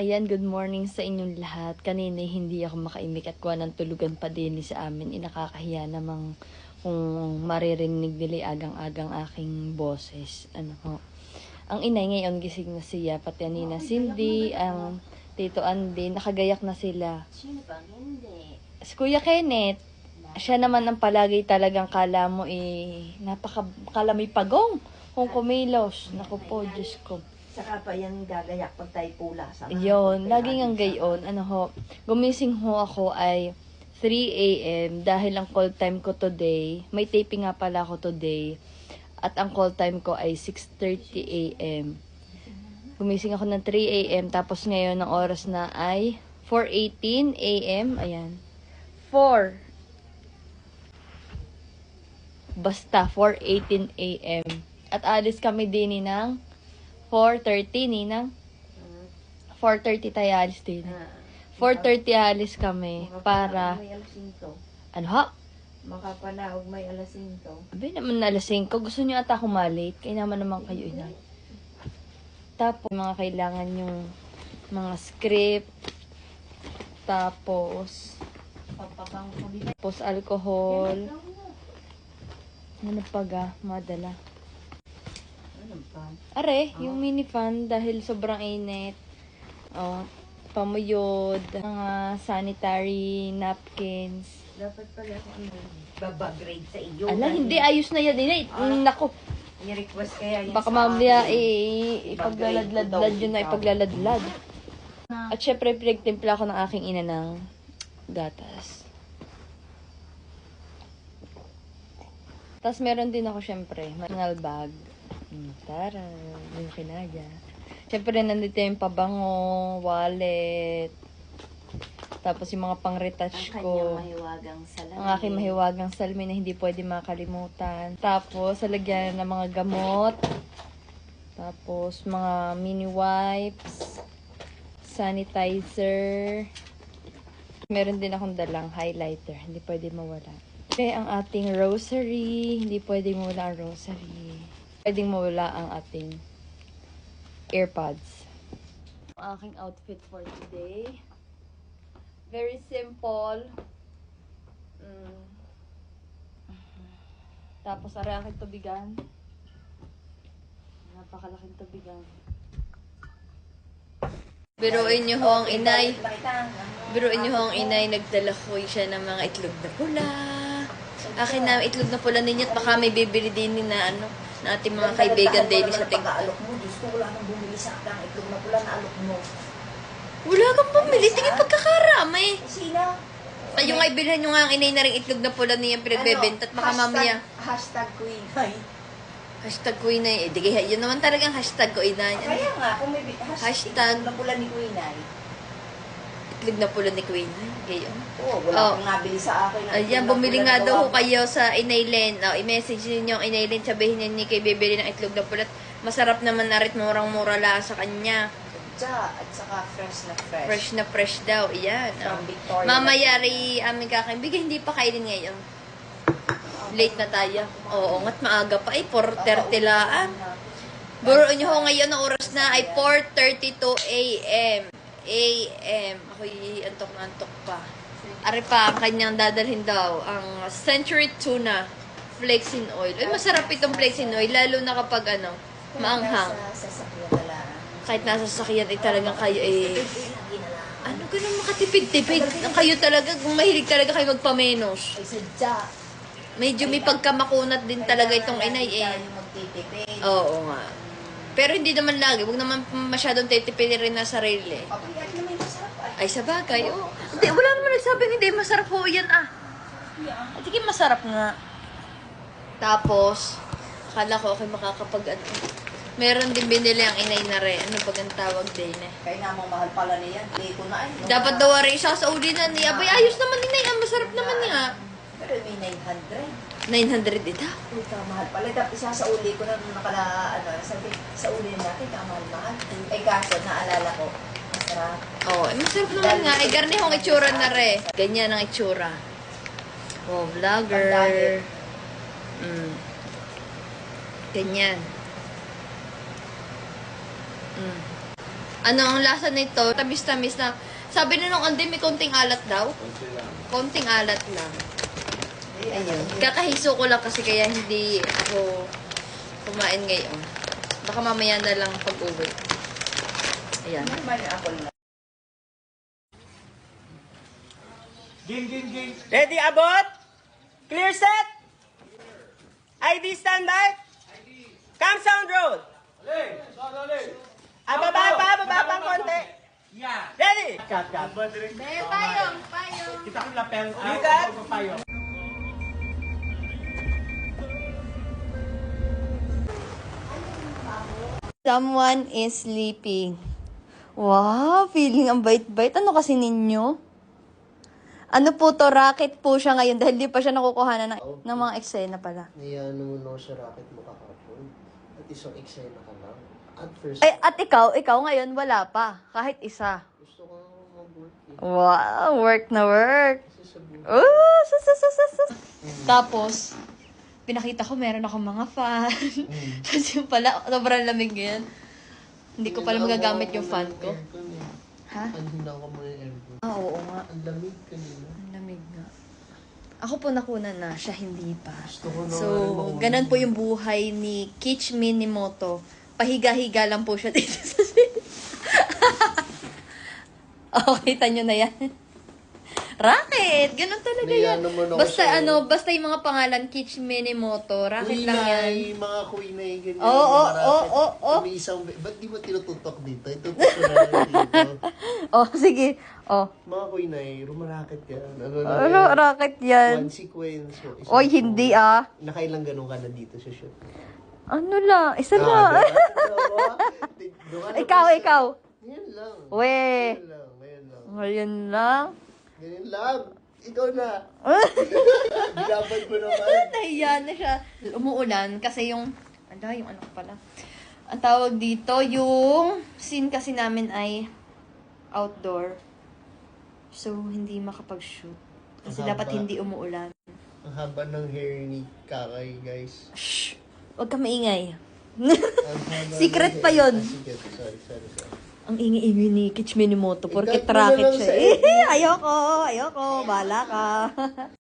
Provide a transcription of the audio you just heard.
Ayan, good morning sa inyong lahat. Kanina hindi ako makaimik at kuha ng tulugan pa din sa amin. Inakakahiya namang kung maririnig nila agang-agang aking boses. Ano ho. Ang inay ngayon gising na siya, pati ang Nina Cindy, ang Tito Andy, nakagayak na sila. Sino bang hindi? Si Kuya Kenneth, siya naman ang palagi talagang kala mo eh, napaka, kala may pagong. Kung kumilos, naku po, Diyos ko. Saka pa yan gagayak pag tayo pula. Sa Yun, laging ang gayon. Ano ho, gumising ho ako ay 3 a.m. dahil ang call time ko today, may taping nga pala ako today, at ang call time ko ay 6.30 a.m. Gumising ako ng 3 a.m. tapos ngayon ang oras na ay 4.18 a.m. Ayan. 4. Basta, 4.18 a.m. At alis kami din ng 4.30, Ninang. 4.30 tayo alis din. 4.30 alis kami para, May alas 5. ano ha? Makapanahog may alas 5. Abi naman na alas 5. Gusto niyo ata ako malate? Kaya naman naman kayo ina. Tapos, mga kailangan yung mga script. Tapos, tapos alcohol. Ano pa ga? Madala. Are, yung mini fan dahil sobrang init. Oh, pamuyod, mga sanitary napkins. Dapat pala ako ano, babagrade sa iyo. Ala, hindi ayos na yan. Inay. Nako, I-request kaya yan baka mamaya i- ipaglaladlad yun na ipaglaladlad. At syempre, pinagtimpla ko ng aking ina ng gatas. Tapos meron din ako syempre, mangal bag. Hmm, tara, yung kinaya. Syempre, nandito yung pabango, wallet. Tapos yung mga pang-retouch Ang ko. kanyang mahiwagang salamin. Ang aking mahiwagang salmi na hindi pwede makalimutan. Tapos, salagyan ng mga gamot. Tapos, mga mini wipes. Sanitizer. Meron din akong dalang highlighter. Hindi pwede mawala. Okay, ang ating rosary. Hindi pwede mawala ang rosary. Pwedeng mawala ang ating earpods. Ang aking outfit for today. Very simple. Mm. Tapos, ari aking tubigan. Napakalaking tubigan. Biruin niyo ho ang inay. Biruin niyo ho ang inay. Nagdala ko siya ng mga itlog na pula. Akin na itlog na pula ninyo at baka may bibili din ni na ano na ating mga kaibigan din sa ting. Pag-aalok mo, Diyos ko, wala nang bumili sa akin. Itlog na pula na alok mo. Wala kang pamili. Tingin pagkakarami. Sino? Ay, yung ay bilhan nyo nga ang inay na rin itlog na pula niyang pinagbebenta at baka? Hashtag- mamaya. Hashtag queen. Ay. Hashtag ko inay. Eh, di kaya, yun naman talagang hashtag ko inay. Ano? Kaya nga, kung may hashtag, Hashtag. na pula ni Queen ay. Itlog na pula ni Queen. Gayon. Oo, wala Oh. nabili sa akin. Ang Ayan, bumili nga daw ho kayo sa Inaylen. Oh, i-message ninyo ang Inaylen. Sabihin niyo ni kay bibili ng itlog na pula. Masarap naman na rin murang-mura la sa kanya. Tsa, at saka fresh na fresh. Fresh na fresh daw. Iyan. From Oh. Victoria. Mamaya rin aming kakaibigay. Hindi pa kainin ngayon. Late na tayo. Oo, nga't maaga pa. Ay, 4.30 laan. Buruin niyo ho ngayon ang oras na ay 4.32 a.m. a.m. Ako'y antok na antok pa. Ari pa, ang kanyang dadalhin daw, ang Century Tuna Flakes in Oil. Ay, masarap itong flakes in oil, lalo na kapag ano, maanghang. Sa sasakyan. Kahit nasa sasakyan ay talagang kayo eh, ano ganun makatipid-tipid. Kayo talaga, kung mahilig talaga kayo magpamenos. Ay, sadya. Medyo may pagkamakunat din talaga itong inay eh. Oo nga. Pero hindi naman lagi. Huwag naman masyadong titipid rin na sarili. Kapag yan naman masarap ay. Ay, sa bagay. Oo. Hindi, wala naman nagsabing hindi. Masarap po yan ah. At sige, masarap nga. Tapos, akala ko okay makakapag ano. Meron din binili ang inay na rin. Ano pag ang tawag din eh. Kaya nga mga mahal pala niyan. Hindi ko na ay. no? Dapat daw rin isa sa uli na niya. Abay, ayos naman din ay. Ang masarap naman nga. Pero may 900. 900 ito. Puta, mahal pala. Dapat isa sa uli ko na nakala, ano, sabi, sa uli natin, kamahal-mahal. Ay kaso, naalala ko, masarap. Oo, oh, masarap naman nga. Eh, garnihong itsura na rin. Ganyan ang itsura. Oh, vlogger. Mm. Ganyan. Mm. Ano ang lasa nito? Tamis-tamis na. Sabi na nung andi, may konting alat daw. Konting alat lang. Ayun. Kakahiso ko lang kasi kaya hindi ako kumain ngayon. Baka mamaya na lang pag-uwi. Ayan. Normal apple na. Game, game, game. Ready, abot? Clear set? ID standby? Cam sound roll. Ah, baba pa, baba pa konti. Ready? Cut, cut. Payong, payong. Kita ko lapel. You cut? Someone is sleeping. Wow, feeling ang bait-bait. Ano kasi ninyo? Ano po to, racket po siya ngayon dahil di pa siya nakukuha na ng, ng mga eksena pala. Niyano mo no sa racket mo kahapon. At isang eksena ka lang. At first, Ay, at ikaw, ikaw ngayon wala pa. Kahit isa. gusto ko mag-work eh. Wow, work na work. Kasi sa buhay. Oh, sus, sus, sus, sus. Tapos, pinakita ko meron ako mga fan. Tapos yung pala, sobrang lamig ngayon. Hindi ko pala magagamit yung fan ko. Ha? Anhina ko muna yung aircon. Ah, oo nga. Ang lamig kanina. Ang lamig nga. Ako po nakuna na, siya hindi pa. Gusto ko na So, ganun po yung buhay ni Kitch Minimoto. Pahiga-higa lang po siya dito sa sila. oh, kita nyo na yan. Racket! Ganun talaga yan. Mo na ako Basta sa'yo. ano, basta yung mga pangalan, Kitch Minimoto, racket lang yan. Kuinay, mga kuinay, ganyan. Oo, oo, mga racket. oo, oo, oo. May isang, ba't di mo tinututok dito? Itutok ko na lang dito. Oh, sige. Oh. Mga kuinay, rumaraket ka. Ano na Ano, yan? racket yan? One sequence. o isang Oy, hindi ah. Nakailang ganun ka na dito sa shoot? Ano lang, isa Ah, lang. diba? Diba? Ikaw, ikaw. Ngayon lang. We. Ngayon lang, ngayon lang. Ngayon lang. Ganyan lang. Ikaw na. Binabad mo naman. Nahiya na siya. Umuulan kasi yung, ala, yung ano ko pala. Ang tawag dito, yung scene kasi namin ay outdoor. So, hindi makapag-shoot. Kasi Ang dapat haba. hindi umuulan. Ang haba ng hair ni Kakay, guys. Shh! Huwag ka maingay. Haba Secret pa yun. Ah, sige, sorry, sorry, sorry. Ang ingi-ingi ni Kitch Minimoto. Porket Ikat mo na lang siya. sa Eh, ayoko, ayoko. Bala ka.